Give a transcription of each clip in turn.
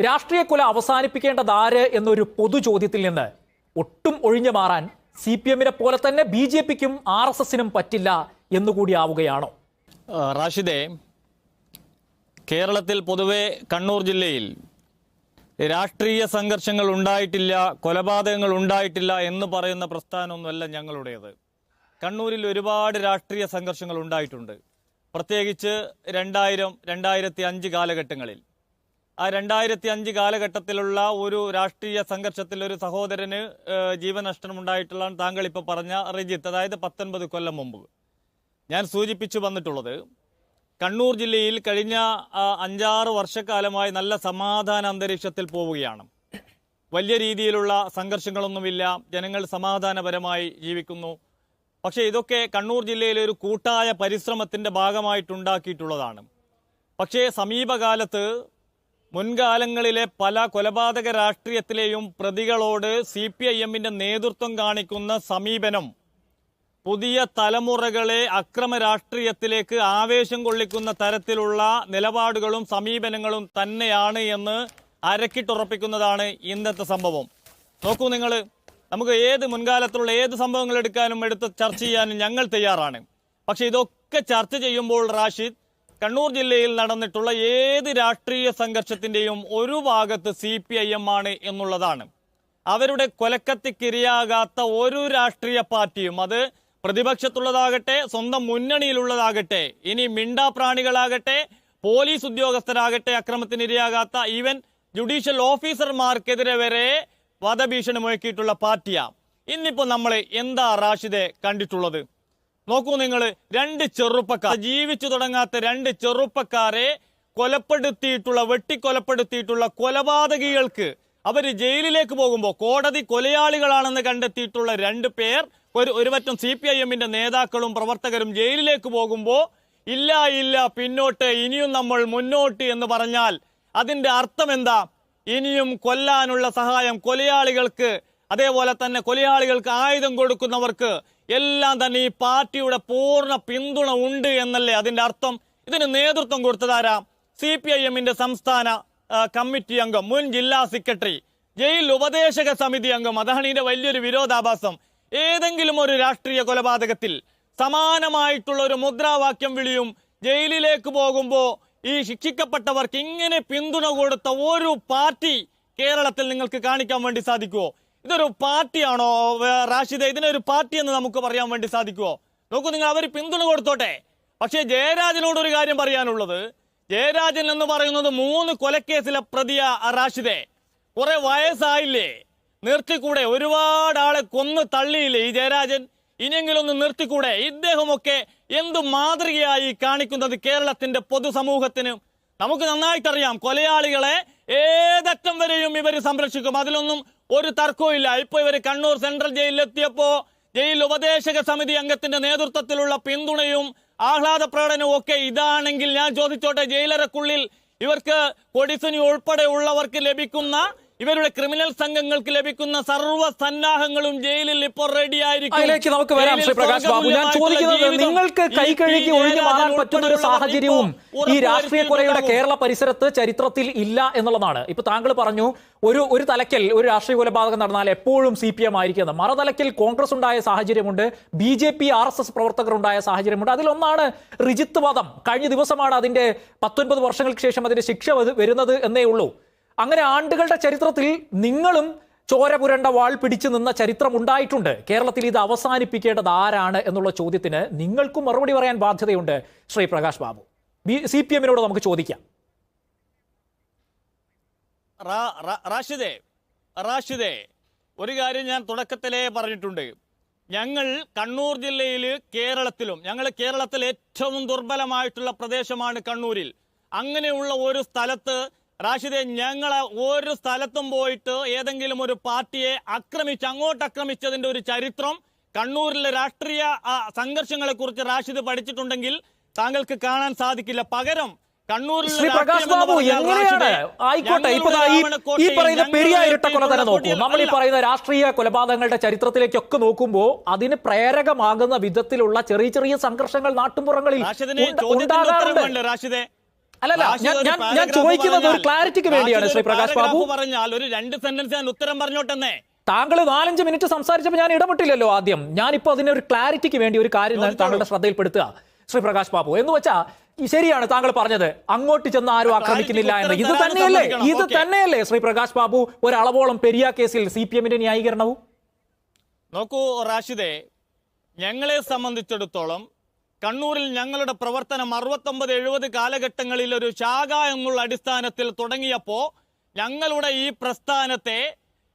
രാഷ്ട്രീയ കൊല അവസാനിപ്പിക്കേണ്ടത് ആര് എന്നൊരു പൊതു ചോദ്യത്തിൽ നിന്ന് ഒട്ടും ഒഴിഞ്ഞു മാറാൻ സി പി എമ്മിനെ പോലെ തന്നെ ബി ജെ പിക്കും ആർ എസ് എസിനും പറ്റില്ല എന്നുകൂടി ആവുകയാണോ റാഷിദെ കേരളത്തിൽ പൊതുവെ കണ്ണൂർ ജില്ലയിൽ രാഷ്ട്രീയ സംഘർഷങ്ങൾ ഉണ്ടായിട്ടില്ല കൊലപാതകങ്ങൾ ഉണ്ടായിട്ടില്ല എന്ന് പറയുന്ന പ്രസ്ഥാനമൊന്നുമല്ല ഞങ്ങളുടേത്. കണ്ണൂരിൽ ഒരുപാട് രാഷ്ട്രീയ സംഘർഷങ്ങൾ ഉണ്ടായിട്ടുണ്ട്. പ്രത്യേകിച്ച് രണ്ടായിരം രണ്ടായിരത്തി അഞ്ച് കാലഘട്ടങ്ങളിൽ. ആ രണ്ടായിരത്തി അഞ്ച് കാലഘട്ടത്തിലുള്ള ഒരു രാഷ്ട്രീയ സംഘർഷത്തിൽ ഒരു സഹോദരന് ജീവനഷ്ടം ഉണ്ടായിട്ടുള്ളതാണ് താങ്കൾ ഇപ്പോൾ പറഞ്ഞ റിജിത്ത്. അതായത് പത്തൊൻപത് കൊല്ലം മുമ്പ്. ഞാൻ സൂചിപ്പിച്ചു വന്നിട്ടുള്ളത് കണ്ണൂർ ജില്ലയിൽ കഴിഞ്ഞ അഞ്ചാറ് വർഷക്കാലമായി നല്ല സമാധാന അന്തരീക്ഷത്തിൽ പോവുകയാണ്. വലിയ രീതിയിലുള്ള സംഘർഷങ്ങളൊന്നുമില്ല. ജനങ്ങൾ സമാധാനപരമായി ജീവിക്കുന്നു. പക്ഷേ ഇതൊക്കെ കണ്ണൂർ ജില്ലയിലെ ഒരു കൂട്ടായ പരിശ്രമത്തിന്റെ ഭാഗമായിട്ടുണ്ടാക്കിയിട്ടുള്ളതാണ്. പക്ഷേ സമീപകാലത്ത് മുൻകാലങ്ങളിലെ പല കൊലപാതക രാഷ്ട്രീയത്തിലെയും പ്രതികളോട് സി പി ഐ എമ്മിന്റെ നേതൃത്വം കാണിക്കുന്ന സമീപനം പുതിയ തലമുറകളെ അക്രമ രാഷ്ട്രീയത്തിലേക്ക് ആവേശം കൊള്ളിക്കുന്ന തരത്തിലുള്ള നിലപാടുകളും സമീപനങ്ങളും തന്നെയാണ് എന്ന് അരക്കിട്ടുറപ്പിക്കുന്നതാണ് ഇന്നത്തെ സംഭവം. നോക്കൂ നിങ്ങൾ നമുക്ക് ഏത് മുൻകാലത്തുള്ള ഏത് സംഭവങ്ങൾ എടുക്കാനും എടുത്ത് ചർച്ച ചെയ്യാനും ഞങ്ങൾ തയ്യാറാണ്. പക്ഷേ ഇതൊക്കെ ചർച്ച ചെയ്യുമ്പോൾ റാഷിദ് കണ്ണൂർ ജില്ലയിൽ നടന്നിട്ടുള്ള ഏത് രാഷ്ട്രീയ സംഘർഷത്തിന്റെയും ഒരു ഭാഗത്ത് സി പി ഐ എം ആണ് എന്നുള്ളതാണ്. അവരുടെ കൊലക്കത്തിക്കിരയാകാത്ത ഒരു രാഷ്ട്രീയ പാർട്ടിയും അത് പ്രതിപക്ഷത്തുള്ളതാകട്ടെ സ്വന്തം മുന്നണിയിലുള്ളതാകട്ടെ ഇനി മിണ്ടാപ്രാണികളാകട്ടെ പോലീസ് ഉദ്യോഗസ്ഥരാകട്ടെ അക്രമത്തിനിരയാകാത്ത ഈവൻ ജുഡീഷ്യൽ ഓഫീസർമാർക്കെതിരെ വരെ വധഭീഷണി മുഴക്കിയിട്ടുള്ള പാർട്ടിയാണ് ഇന്നിപ്പോ നമ്മൾ എന്താ റാഷിദെ കണ്ടിട്ടുള്ളത്? നോക്കൂ നിങ്ങൾ രണ്ട് ചെറുപ്പക്കാർ ജീവിച്ചു തുടങ്ങാത്ത രണ്ട് ചെറുപ്പക്കാരെ കൊലപ്പെടുത്തിയിട്ടുള്ള വെട്ടിക്കൊലപ്പെടുത്തിയിട്ടുള്ള കൊലപാതകികൾക്ക് അവർ ജയിലിലേക്ക് പോകുമ്പോൾ കോടതി കൊലയാളികളാണെന്ന് കണ്ടെത്തിയിട്ടുള്ള രണ്ട് പേർ ഒരു ഒരുപറ്റം സി പി ഐ എമ്മിന്റെ നേതാക്കളും പ്രവർത്തകരും ജയിലിലേക്ക് പോകുമ്പോൾ ഇല്ല ഇല്ല പിന്നോട്ട് ഇനിയും നമ്മൾ മുന്നോട്ട് എന്ന് പറഞ്ഞാൽ അതിന്റെ അർത്ഥം എന്താ? ഇനിയും കൊല്ലാനുള്ള സഹായം കൊലയാളികൾക്ക് അതേപോലെ തന്നെ കൊലയാളികൾക്ക് ആയുധം കൊടുക്കുന്നവർക്ക് എല്ലാം തന്നെ ഈ പാർട്ടിയുടെ പൂർണ പിന്തുണ ഉണ്ട് എന്നല്ലേ അതിന്റെ അർത്ഥം? ഇതിന് നേതൃത്വം കൊടുത്തതാരാ സി പി ഐ എമ്മിന്റെ സംസ്ഥാന കമ്മിറ്റി അംഗം മുൻ ജില്ലാ സെക്രട്ടറി ജയിൽ ഉപദേശക സമിതി അംഗം. അതാണ് ഇതിന്റെ വലിയൊരു വിരോധാഭാസം. ഏതെങ്കിലും ഒരു രാഷ്ട്രീയ കൊലപാതകത്തിൽ സമാനമായിട്ടുള്ള ഒരു മുദ്രാവാക്യം വിളിയും ജയിലിലേക്ക് പോകുമ്പോൾ ഈ ശിക്ഷിക്കപ്പെട്ടവർക്ക് ഇങ്ങനെ പിന്തുണ കൊടുത്ത ഒരു പാർട്ടി കേരളത്തിൽ നിങ്ങൾക്ക് കാണിക്കാൻ വേണ്ടി സാധിക്കുമോ ഇതൊരു പാർട്ടിയാണോ? റാഷിദ ഇതിനൊരു പാർട്ടി എന്ന് നമുക്ക് പറയാൻ വേണ്ടി സാധിക്കുമോ നോക്കൂ നിങ്ങൾ അവർ പിന്തുണ കൊടുത്തോട്ടെ. പക്ഷേ ജയരാജനോട് ഒരു കാര്യം പറയാനുള്ളത്. ജയരാജൻ എന്ന് പറയുന്നത് മൂന്ന് കൊലക്കേസിലെ പ്രതിയ റാഷിദെ. കുറെ വയസ്സായില്ലേ? നിർത്തിക്കൂടെ? ഒരുപാട് ആളെ കൊന്നു തള്ളിയില്ലേ ഈ ജയരാജൻ? ഇനിയെങ്കിലും ഒന്ന് നിർത്തിക്കൂടെ? ഇദ്ദേഹമൊക്കെ എന്തു മാതൃകയായി കാണിക്കുന്നത് കേരളത്തിന്റെ പൊതുസമൂഹത്തിന്? നമുക്ക് നന്നായിട്ടറിയാം കൊലയാളികളെ ഏതറ്റം വരെയും ഇവർ സംരക്ഷിക്കും. അതിലൊന്നും ഒരു തർക്കവും ഇല്ല. ഇപ്പൊ ഇവർ കണ്ണൂർ സെൻട്രൽ ജയിലിലെത്തിയപ്പോ ജയിൽ ഉപദേശക സമിതി അംഗത്തിന്റെ നേതൃത്വത്തിലുള്ള പിന്തുണയും ആഹ്ലാദ പ്രകടനവും ഒക്കെ ഇതാണെങ്കിൽ ഞാൻ ചോദിച്ചോട്ടെ ജയിലറക്കുള്ളിൽ ഇവർക്ക് കൊടിസുനി ഉൾപ്പെടെയുള്ളവർക്ക് ലഭിക്കുന്ന ഇവരുടെ ക്രിമിനൽ സംഘങ്ങൾക്ക് ലഭിക്കുന്ന സർവ സന്നാഹങ്ങളും ജയിലിൽ ഇപ്പോൾ റെഡി ആയിരിക്കും. അതിലേക്ക് നമുക്ക് വരാം ശ്രീ പ്രകാശ് ബാബു. ഞാൻ ചോദിക്കുന്നത് നിങ്ങൾക്ക് കൈ കഴുകി ഒഴിഞ്ഞു മാറാൻ പറ്റുന്ന ഒരു സാഹചര്യവും ഈ രാഷ്ട്രീയ കൊലയുടെ കേരള പരിസരത്ത് ചരിത്രത്തിൽ ഇല്ല എന്നുള്ളതാണ്. ഇപ്പൊ താങ്കൾ പറഞ്ഞു ഒരു ഒരു തലക്കൽ ഒരു രാഷ്ട്രീയ കൊലപാതകം നടന്നാൽ എപ്പോഴും സി പി എം ആയിരിക്കുന്നത് മറുതലക്കൽ കോൺഗ്രസ് ഉണ്ടായ സാഹചര്യമുണ്ട് B J P R S S പ്രവർത്തകർ ഉണ്ടായ സാഹചര്യമുണ്ട്. അതിലൊന്നാണ് റിജിത്ത് വധം. കഴിഞ്ഞ ദിവസമാണ് അതിന്റെ പത്തൊൻപത് വർഷങ്ങൾക്ക് ശേഷം അതിന്റെ ശിക്ഷ വരുന്നത് എന്നേ ഉള്ളൂ. അങ്ങനെ ആണ്ടുകളുടെ ചരിത്രത്തിൽ നിങ്ങളും ചോര പുരണ്ട വാൾ പിടിച്ചു നിന്ന ചരിത്രം ഉണ്ടായിട്ടുണ്ട്. കേരളത്തിൽ ഇത് അവസാനിപ്പിക്കേണ്ടത് ആരാണ് എന്നുള്ള ചോദ്യത്തിന് നിങ്ങൾക്കും മറുപടി പറയാൻ ബാധ്യതയുണ്ട് ശ്രീ പ്രകാശ് ബാബു. സി പി എമ്മിനോട് നമുക്ക് ചോദിക്കാം. ഒരു കാര്യം ഞാൻ തുടക്കത്തിലേ പറഞ്ഞിട്ടുണ്ട്. ഞങ്ങൾ കണ്ണൂർ ജില്ലയിൽ കേരളത്തിലും ഞങ്ങൾ കേരളത്തിൽ ഏറ്റവും ദുർബലമായിട്ടുള്ള പ്രദേശമാണ് കണ്ണൂരിൽ. അങ്ങനെയുള്ള ഒരു സ്ഥലത്ത് റാഷിദെ ഞങ്ങൾ ഒരു സ്ഥലത്തും പോയിട്ട് ഏതെങ്കിലും ഒരു പാർട്ടിയെ ആക്രമിച്ച് അങ്ങോട്ട് ആക്രമിച്ചതിന്റെ ഒരു ചരിത്രം കണ്ണൂരിലെ രാഷ്ട്രീയ സംഘർഷങ്ങളെ കുറിച്ച് റാഷിദ് പഠിച്ചിട്ടുണ്ടെങ്കിൽ താങ്കൾക്ക് കാണാൻ സാധിക്കില്ല. പകരം ശ്രീ പ്രകാശ് ബാബു എങ്ങനെയാണ് ആയിക്കോട്ടെ? ഇപ്പൊ ഈ പറയുന്ന പെരിയ ഇരട്ടക്കൊല തന്നെ നോക്കൂ. നമ്മൾ ഈ പറയുന്ന രാഷ്ട്രീയ കൊലപാതകങ്ങളുടെ ചരിത്രത്തിലേക്കൊക്കെ നോക്കുമ്പോൾ അതിന് പ്രേരകമാകുന്ന വിധത്തിലുള്ള ചെറിയ ചെറിയ സംഘർഷങ്ങൾ നാട്ടുപുറങ്ങളിൽ ഉണ്ടാകാറുണ്ട്. അല്ലല്ല, ഞാൻ- ചോദിക്കുന്നത് ഒരു ക്ലാരിറ്റിക്ക് വേണ്ടിയാണ് ശ്രീ പ്രകാശ് ബാബു. പറഞ്ഞാൽ ഒരു രണ്ട് സെന്റൻസ് ഞാൻ ഉത്തരം പറഞ്ഞോട്ടെന്നേ. താങ്കൾ നാലഞ്ച് മിനിറ്റ് സംസാരിച്ചപ്പോൾ ഞാൻ ഇടപെട്ടില്ലല്ലോ ആദ്യം. ഞാനിപ്പോ അതിന് ഒരു ക്ലാരിറ്റിക്ക് വേണ്ടി ഒരു കാര്യം ഞാൻ താങ്കളുടെ ശ്രദ്ധയിൽപ്പെടുത്തുക ശ്രീ പ്രകാശ് ബാബു. എന്ന് വെച്ചാൽ ശരിയാണ് താങ്കൾ പറഞ്ഞത്. അങ്ങോട്ട് ചെന്ന് ആരും ആക്രമിക്കുന്നില്ല എന്ന് ഇത് തന്നെയല്ലേ? ഇത് തന്നെയല്ലേ ശ്രീ പ്രകാശ് ബാബു? ഒരളവോളം പെരിയ കേസിൽ സി പി എമ്മിന്റെ ന്യായീകരണവും? നോക്കൂ റാഷിദെ ഞങ്ങളെ സംബന്ധിച്ചിടത്തോളം കണ്ണൂരിൽ ഞങ്ങളുടെ പ്രവർത്തനം അറുപത്തൊമ്പത് എഴുപത് കാലഘട്ടങ്ങളിൽ ഒരു ശാഖ എന്നുള്ള അടിസ്ഥാനത്തിൽ തുടങ്ങിയപ്പോൾ ഞങ്ങളുടെ ഈ പ്രസ്ഥാനത്തെ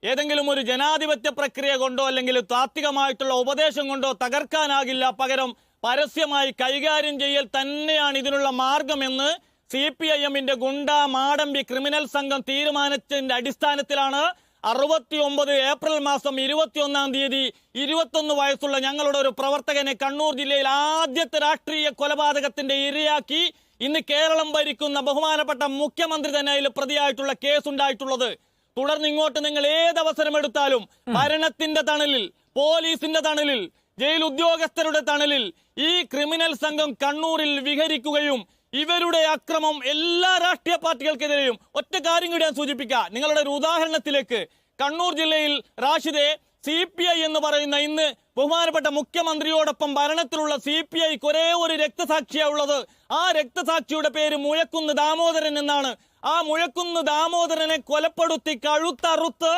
ഏതെങ്കിലും ഒരു ജനാധിപത്യ പ്രക്രിയ കൊണ്ടോ അല്ലെങ്കിൽ താത്വികമായിട്ടുള്ള ഉപദേശം കൊണ്ടോ തകർക്കാനാകില്ല. പകരം പരസ്യമായി കൈകാര്യം ചെയ്യൽ തന്നെയാണ് ഇതിനുള്ള മാർഗമെന്ന് സി പി ഐ എമ്മിന്റെ ഗുണ്ട മാടമ്പി ക്രിമിനൽ സംഘം തീരുമാനിച്ചതിന്റെ അടിസ്ഥാനത്തിലാണ് അറുപത്തി ഒമ്പത് ഏപ്രിൽ മാസം ഇരുപത്തിയൊന്നാം തീയതി ഇരുപത്തൊന്ന് വയസ്സുള്ള ഞങ്ങളുടെ ഒരു പ്രവർത്തകനെ കണ്ണൂർ ജില്ലയിൽ ആദ്യത്തെ രാഷ്ട്രീയ കൊലപാതകത്തിന്റെ ഇരയാക്കി ഇന്ന് കേരളം ഭരിക്കുന്ന ബഹുമാനപ്പെട്ട മുഖ്യമന്ത്രി തന്നെ അതിൽ പ്രതിയായിട്ടുള്ള കേസ് ഉണ്ടായിട്ടുള്ളത് തുടർന്ന് ഇങ്ങോട്ട് നിങ്ങൾ ഏത് അവസരം എടുത്താലും ഭരണത്തിന്റെ തണലിൽ പോലീസിന്റെ തണലിൽ ജയിൽ ഉദ്യോഗസ്ഥരുടെ തണലിൽ ഈ ക്രിമിനൽ സംഘം കണ്ണൂരിൽ വിഹരിക്കുകയും ഇവരുടെ അക്രമം എല്ലാ രാഷ്ട്രീയ പാർട്ടികൾക്കെതിരെയും ഒറ്റ കാര്യം കൂടി ഞാൻ സൂചിപ്പിക്കാം. നിങ്ങളുടെ ഒരു ഉദാഹരണത്തിലേക്ക് കണ്ണൂർ ജില്ലയിൽ റാഷിദെ സി പി ഐ എന്ന് പറയുന്ന ഇന്ന് ബഹുമാനപ്പെട്ട മുഖ്യമന്ത്രിയോടൊപ്പം ഭരണത്തിലുള്ള സി പി ഐക്ക് ഒരേ ഒരു രക്തസാക്ഷിയാണുള്ളത് ആ രക്തസാക്ഷിയുടെ പേര് മുഴക്കുന്ന് ദാമോദരൻ എന്നാണ്. ആ മുഴക്കുന്ന് ദാമോദരനെ കൊലപ്പെടുത്തി കഴുത്തറുത്ത്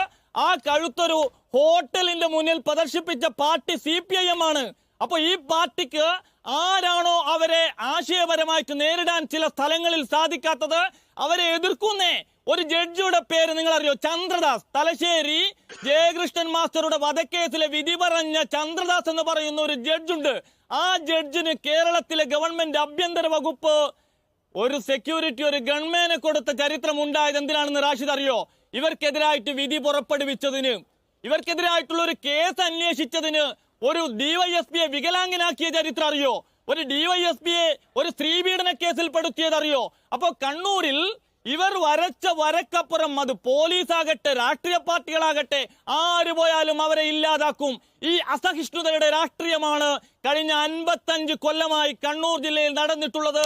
ആ കഴുത്തൊരു ഹോട്ടലിന്റെ മുന്നിൽ പ്രദർശിപ്പിച്ച party C P I M ആണ്. അപ്പൊ ഈ പാർട്ടിക്ക് ആരാണോ അവരെ ആശയപരമായിട്ട് നേരിടാൻ ചില സ്ഥലങ്ങളിൽ സാധിക്കാത്തത് അവരെ എതിർക്കുന്നേ ഒരു ജഡ്ജിയുടെ പേര് നിങ്ങൾ അറിയോ ചന്ദ്രദാസ്. തലശ്ശേരി ജയകൃഷ്ണൻ മാസ്റ്ററുടെ വധക്കേസിലെ വിധി പറഞ്ഞ ചന്ദ്രദാസ് എന്ന് പറയുന്ന ഒരു ജഡ്ജുണ്ട്. ആ ജഡ്ജിന് കേരളത്തിലെ ഗവൺമെന്റ് ആഭ്യന്തര വകുപ്പ് ഒരു സെക്യൂരിറ്റി ഒരു ഗൺമാനെ കൊടുത്ത ചരിത്രം ഉണ്ടായത് എന്തിനാണെന്ന് റാഷിദ് അറിയോ? ഇവർക്കെതിരായിട്ട് വിധി പുറപ്പെടുവിച്ചതിന്. ഇവർക്കെതിരായിട്ടുള്ള ഒരു കേസ് അന്വേഷിച്ചതിന് ഒരു ഡിവൈഎസ്പിയെ വികലാംഗനാക്കിയ ചരിത്രം അറിയോ? ഒരു ഡിവൈഎസ്പിയെ ഒരു സ്ത്രീ സ്ത്രീപീഡന കേസിൽ പെടുത്തിയത് അറിയോ അപ്പൊ കണ്ണൂരിൽ ഇവർ വരച്ച വരക്കപ്പുറം അത് പോലീസ് ആകട്ടെ രാഷ്ട്രീയ പാർട്ടികളാകട്ടെ ആര് പോയാലും അവരെ ഇല്ലാതാക്കും. ഈ അസഹിഷ്ണുതയുടെ രാഷ്ട്രീയമാണ് കഴിഞ്ഞ അൻപത്തഞ്ച് കൊല്ലമായി കണ്ണൂർ ജില്ലയിൽ നടന്നിട്ടുള്ളത്.